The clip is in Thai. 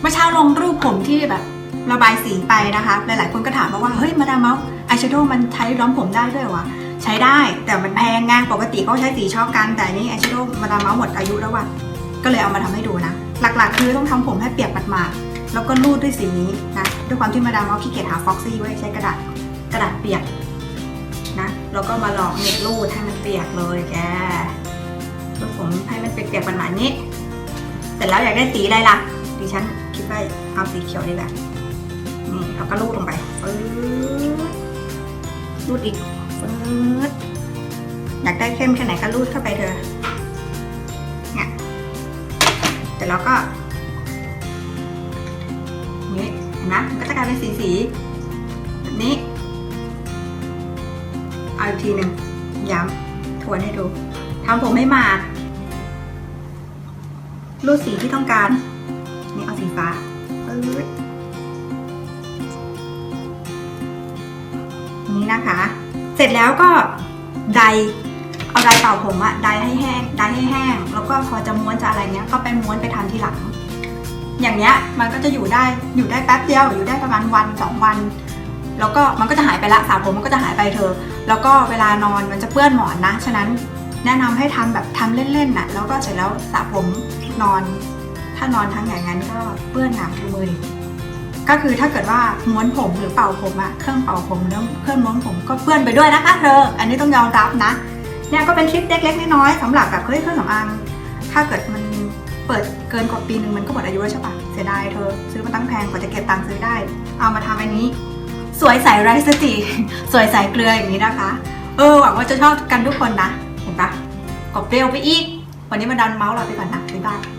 เมื่อเช้าลงรูปผมที่แบบระบายสีไปนะคะ หลายๆ คนก็ถามมาว่า เฮ้ย มาดามเมาส์อายแชโดว์มันใช้ย้อมผมได้ด้วยวะใช้ได้แต่มันแพงไงปกติเขาใช้สีชอบกัน แต่นี่อายแชโดว์มาดามเมาส์หมดอายุแล้วว่ะก็เลยเอามาทำให้ดูนะ หลักๆ คือต้องทำผมให้เปียกหมาดๆแล้วก็รูดด้วยสีนี้นะ ด้วยความที่มาดามเมาส์ขี้เกียจหาฟ็อกซี่ไว้ใช้กระดาษกระดาษเปียกนะแล้วก็มาหลอกเน็ตรูดให้มันเปียกเลยแกรูดผมให้มันเปียกๆหมาดๆนี้ เสร็จแล้วอยากได้สีอะไรล่ะดิฉัน คิดว่าเอาสีเขียวดีกว่านี่เราก็รูดลงไปปื๊ดรูดอีกปื๊ดอยากได้เข้มแค่ไหนก็รูดเข้าไปเถอะเนี่ยแต่เราก็นี่เห็นไหมมันก็จะกลายเป็นสีสีแบบนี้เอาอีกทีหนึ่งย้ำทวนให้ดูทำผมให้มาดรูดสีที่ต้องการ ฟ้าปึ๊ดนี่นะคะ เสร็จแล้วก็ไดเอาไดเป่าผมอะไดให้แห้งไดให้แห้ง แล้วก็พอจะม้วนจะอะไรเงี้ยก็ไปม้วนไปทำทีหลัง อย่างเงี้ยมันก็จะอยู่ได้อยู่ได้แป๊บเดียวอยู่ได้ประมาณวันสองวัน แล้วก็มันก็จะหายไปละสระผมมันก็จะหายไปเธอ แล้วก็เวลานอนมันจะเปื้อนหมอนนะ ฉะนั้นแนะนำให้ทำแบบทำเล่นๆน่ะแล้วก็เสร็จแล้วสระผมนอน ถ้านอนทั้งอย่างนั้นก็เปื้อนหนาดูมือก็คือถ้าเกิดว่าม้วนผมหรือเป่าผมอะเครื่องเป่าผมแล้วเครื่องม้วนผมก็เปื้อนไปด้วยนะคะเธอ อันนี้ต้องยอมรับนะเนี่ยก็เป็นทริคเล็กๆน้อยๆสำหรับแบบเฮ้ยเครื่องสำอางถ้าเกิดมันเปิดเกินกว่าปีหนึ่งมันก็หมดอายุแล้วใช่ปะเสียดายเธอ ซื้อมาตั้งแพงกว่าจะเก็บตังค์ซื้อได้ เอามาทำอันนี้ สวยใสไร้สติสวยใสเกลืออย่างนี้นะคะ เออหวังว่าจะชอบกันทุกคนนะ เห็นปะกบเปรี้ยวไปอีก วันนี้มาดันเมาส์เราไปก่อนนะบ๊ายบาย